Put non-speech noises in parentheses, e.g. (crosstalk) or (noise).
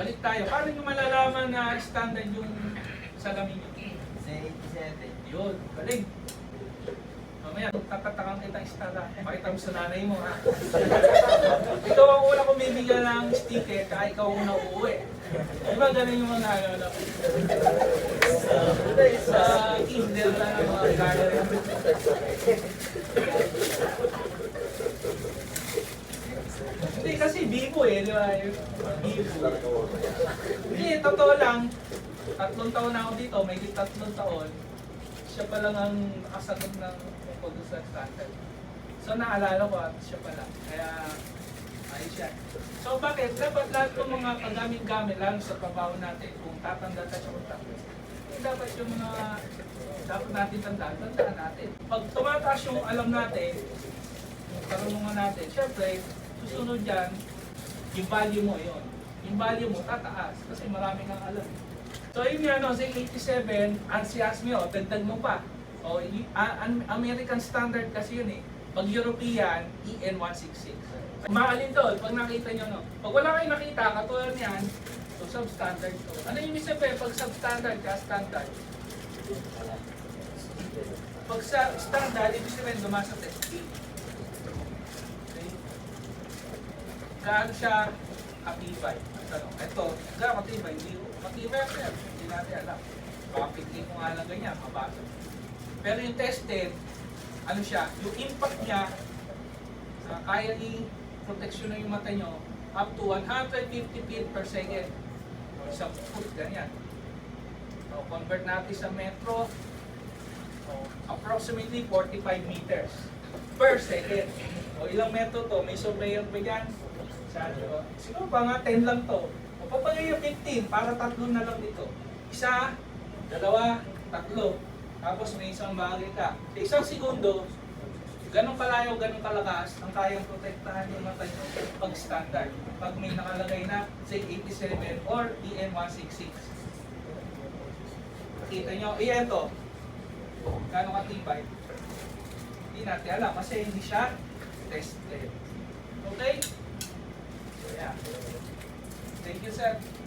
balik tayo. Paano nyo malalaman na standard yung salamin nyo? Sa 87. Yun, galing. Mamaya, tatatakang kita istada. Pakita mo sa nanay mo, ha? (laughs) ikaw ang una kong bibigyan ng sticker, kaya ikaw ang una uuwi. Di ba ganun yung mga ano? Sa kinder na ng mga garden. Kasi bibo eh, di ba? Bibo. Hindi, totoo lang. Tatlong taon na ako dito, may tatlong taon. Siya pa lang ang nakasagot ng doon sa standard. So naalala ko at siya pala. Kaya ayos yan. So bakit? Dapat lahat ng mga kagamit-gamit, lalo sa trabaho natin, kung tatanda tayo sa kontak, eh, dapat yung mga dapat natin tandaan, tandaan natin. Pag tumataas yung alam natin, yung karunungan natin, syempre, susunod dyan, yung value mo yun. Yung value mo tataas kasi marami kang alam. So yun nga, no, sa 87, ansias mo, dagdag mo pa. O, American standard kasi yun eh. Pag European, EN 166. Maalin to, pag nakita nyo, no? Pag wala kayong nakita, katulad niyan, so substandard to. Ano yung sabihin? Pag substandard ka, standard. Pag sa standard, ibig sabihin dumasa sa Gaano siya katibay? Tanong. Ito, gaano katibay? Hindi, matibay ako yan. Hindi natin alam. Baka piknik ko nga lang ganyan, mabasa. Pero yung tested, ano siya, yung impact niya, uh, kaya i-protection yung mata nyo up to 150 feet per second. O isang foot, ganyan. So, convert natin sa metro, so, approximately 45 meters per second. O ilang metro to? May surveyor ba dyan? Saan ba? Siguro ba nga 10 lang to. O papagay yung 15 para tatlo na lang dito. Isa, dalawa, tatlo. Tapos may isang bagay ka. Sa isang segundo, ganong kalayo, ganong kalakas, ang kayang protektahan yung mata nyo pag standard. Pag may nakalagay na, say 87 or E EN166. Kita nyo, iyan to. Gano'ng katibay? Hindi natin alam kasi hindi siya tested. Sir.